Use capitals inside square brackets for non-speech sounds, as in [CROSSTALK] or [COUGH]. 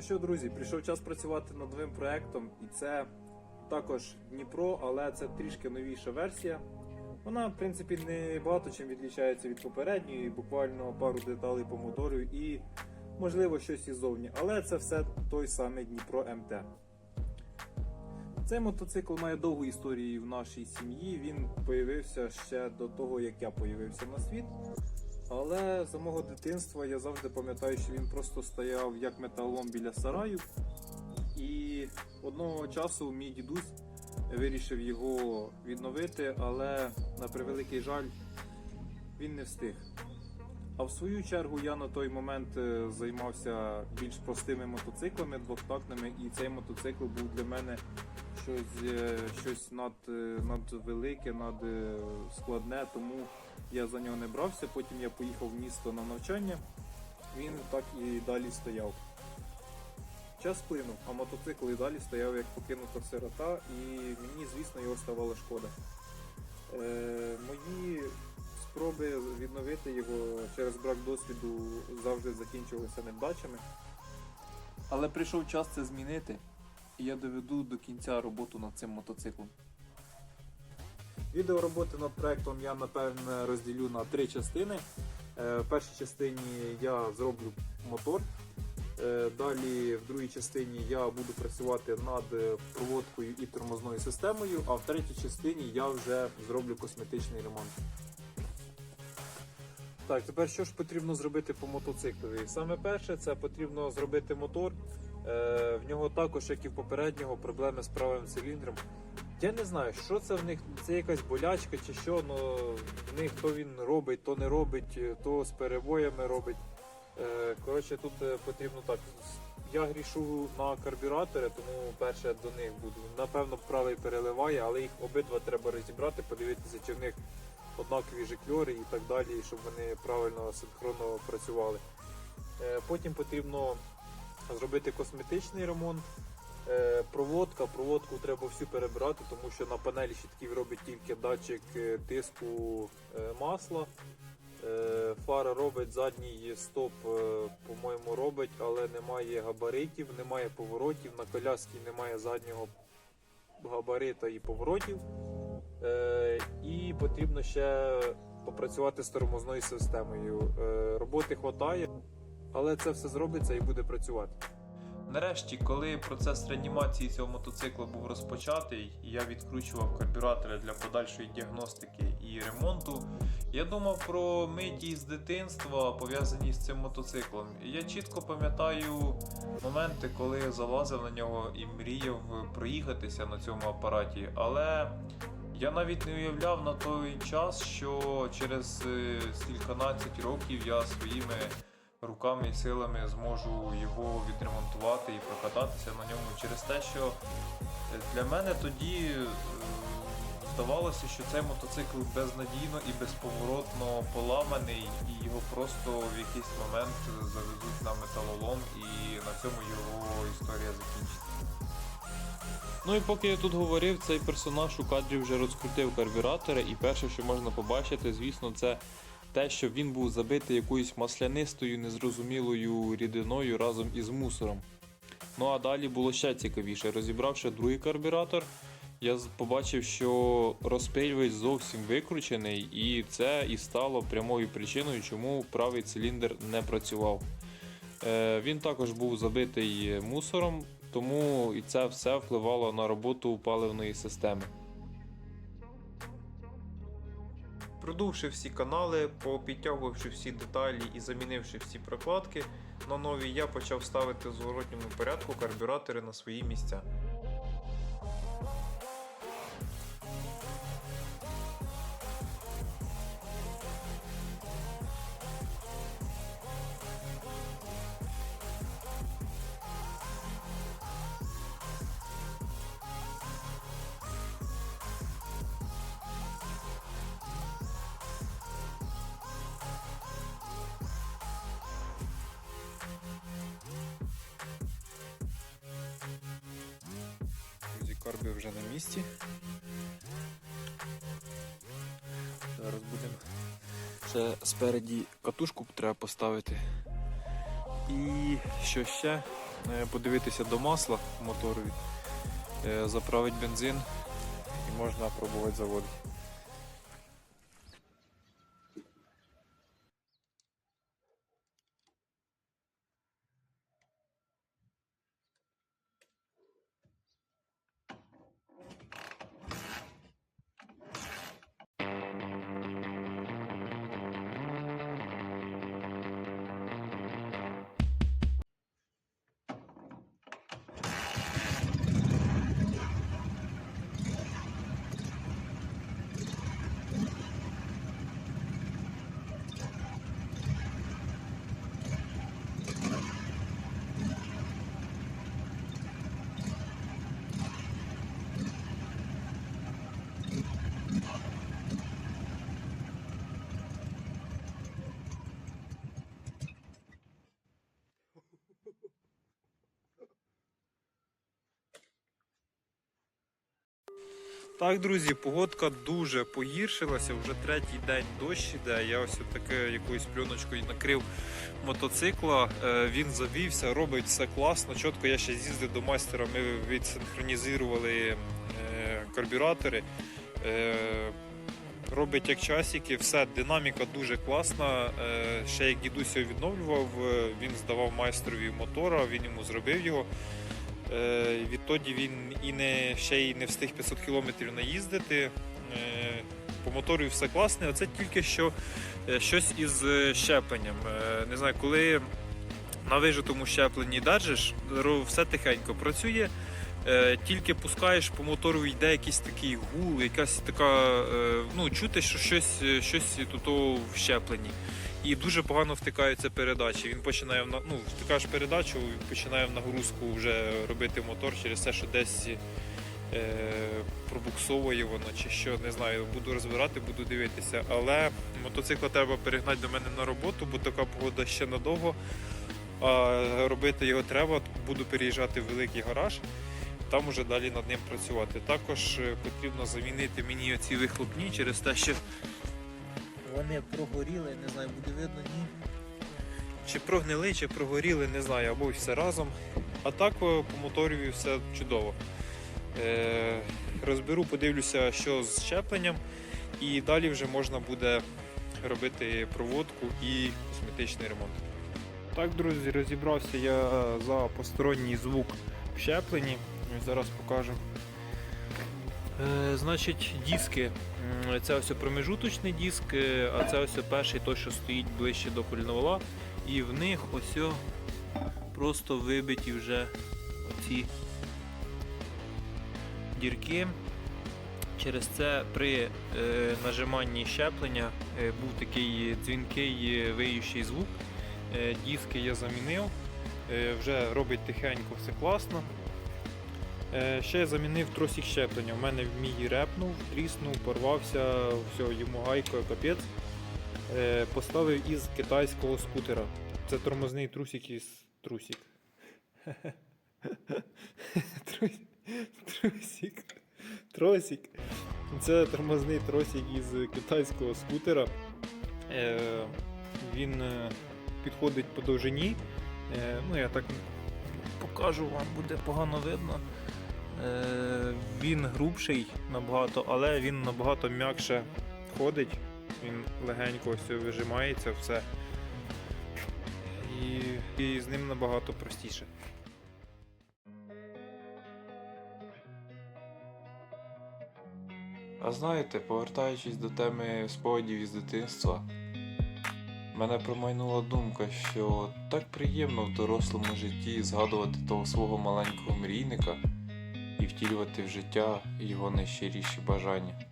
Ну що, друзі, прийшов час працювати над новим проектом, і це також Дніпро, але це трішки новіша версія. Вона, в принципі, не багато чим відрізняється від попередньої, буквально пару деталей по мотору і, можливо, щось іззовні. Але це все той самий Дніпро МТ. Цей мотоцикл має довгу історію в нашій сім'ї. Він появився ще до того, як я появився на світ. Але за мого дитинства я завжди пам'ятаю, що він просто стояв як металолом біля сараю. І одного часу мій дідусь вирішив його відновити, але на превеликий жаль він не встиг. А в свою чергу я на той момент е, займався більш простими мотоциклами, двохтактними, і цей мотоцикл був для мене щось, е, щось над, е, надвелике, над е, тому я за нього не брався. Потім я поїхав в місто на навчання, він так і далі стояв. Час плинув, а мотоцикл і далі стояв як покинута сирота, і мені, звісно, його ставала шкода. Е, мої спроби відновити його через брак досвіду завжди закінчувалися невдачами. Але прийшов час це змінити, і я доведу до кінця роботу над цим мотоциклом. Відео роботи над проектом я напевне розділю на три частини. Е, В першій частині я зроблю мотор. Е, Далі в другій частині я буду працювати над проводкою і тормозною системою, а в третій частині я вже зроблю косметичний ремонт. Так, тепер що ж потрібно зробити по мотоциклові? Саме перше, це потрібно зробити мотор. Е, в нього також, як і в попереднього, проблеми з правим циліндром. Я не знаю, що це в них, це якась болячка чи що, але в них то він робить, то не робить, то з перебоями робить. Е, Коротше, тут е, потрібно так. Я грішу на карбюратори, тому перше до них буду. Напевно, правий переливає, але їх обидва треба розібрати, подивитися, чи в них однакові жикльори і так далі, щоб вони правильно синхронно працювали. Потім потрібно зробити косметичний ремонт. Е, Проводка, проводку треба всю перебирати, тому що на панелі щитків робить тільки датчик е, тиску е, масла. Фара робить задній стоп, по-моєму, робить, але немає габаритів, немає поворотів. На коляскі немає заднього габарита і поворотів. І потрібно ще попрацювати з тормозною системою. Роботи хватає, але це все зробиться і буде працювати. Нарешті, коли процес реанімації цього мотоцикла був розпочатий, і я відкручував карбюратори для подальшої діагностики і ремонту, я думав про миті з дитинства, пов'язані з цим мотоциклом. Я чітко пам'ятаю моменти, коли я залазив на нього і мріяв проїхатися на цьому апараті, але я навіть не уявляв на той час, що через е, стільканадцять років я своїми руками і силами зможу його відремонтувати і прокататися на ньому через те, що е, для мене тоді е, здавалося, що цей мотоцикл безнадійно і безповоротно поламаний, і його просто в якийсь момент завезуть на металолом, і на цьому його історія закінчиться. Ну і поки я тут говорив, цей персонаж у кадрі вже розкрутив карбюратори, і перше, що можна побачити, звісно, це те, що він був забитий якоюсь маслянистою, незрозумілою рідиною разом із мусором. Ну а далі було ще цікавіше. Розібравши другий карбюратор, я побачив, що розпилювач зовсім викручений, і це і стало прямою причиною, чому правий циліндр не працював. Е, Він також був забитий мусором, тому і це все впливало на роботу паливної системи. Продувши всі канали, попідтягувавши всі деталі і замінивши всі прокладки на нові, я почав ставити в зворотньому порядку карбюратори на свої місця. Карби вже на місці. Зараз будемо. Ще спереді катушку треба поставити. І що ще? е, подивитися до масла моторові, е, заправити бензин і можна пробувати заводити. Так, друзі, погодка дуже погіршилася. Вже третій день дощ іде. Я ось таке якоюсь пленочкою накрив мотоцикла. Е, Він завівся, робить все класно. Чітко я ще з'їздив до майстера. Ми відсинхронізували е, карбюратори. Е, Робить як часики, все, динаміка дуже класна. Ще як дідусь його відновлював, він здавав майстрові мотора, він йому зробив його. Е, Відтоді він і не ще й не встиг 500 кілометрів наїздити. Е, По мотору все класне, оце тільки що е, щось із щепленням. Не знаю, коли на вижитому щепленні держиш, все тихенько працює. Тільки пускаєш по мотору, йде якийсь такий гул, якась така. Ну, чути, що щось, щось тут в щепленні. І дуже погано втикаються передачі. Він починає на- ну, втикаєш передачу, він починає в нагрузку вже робити мотор через те, що десь е, пробуксовує воно чи що, не знаю. Буду розбирати, буду дивитися. Але мотоцикла треба перегнати до мене на роботу, бо така погода ще надовго. А робити його треба. Буду переїжджати в великий гараж. Там уже далі над ним працювати. Також е, потрібно замінити мені оці вихлопні через те, що вони прогоріли, не знаю, буде видно, ні. Чи прогнили, чи прогоріли, не знаю, або все разом. А так по моторі все чудово. Е, розберу, подивлюся, що з щепленням, і далі вже можна буде робити проводку і косметичний ремонт. Так, друзі, розібрався я за посторонній звук в щепленні. Зараз покажу. Е, значить, диски. Це ось промежуточний диск, е, а це ось перший той, що стоїть ближче до кольновала. І в них ось просто вибиті вже оці дірки. Через це при е, нажиманні щеплення був такий дзвінкий виючий звук. Диски я замінив, вже робить тихенько, все класно. Е, Ще я замінив тросик щеплення. У мене мій репнув, тріснув, порвався, все, йому гайкою капець. Е, Поставив із китайського скутера. Це тормозний трусик із трусик. [LAUGHS] Трус- Трусик. Тросик. Це тормозний тросик із китайського скутера. Е, Він підходить по довжині. Ну, я так покажу вам, буде погано видно. Е, Він грубший набагато, але він набагато м'якше ходить. Він легенько ось вижимається все. І, і з ним набагато простіше. А знаєте, повертаючись до теми спогадів із дитинства, мене промайнула думка, що так приємно в дорослому житті згадувати того свого маленького мрійника втілювати в життя його найщиріші бажання.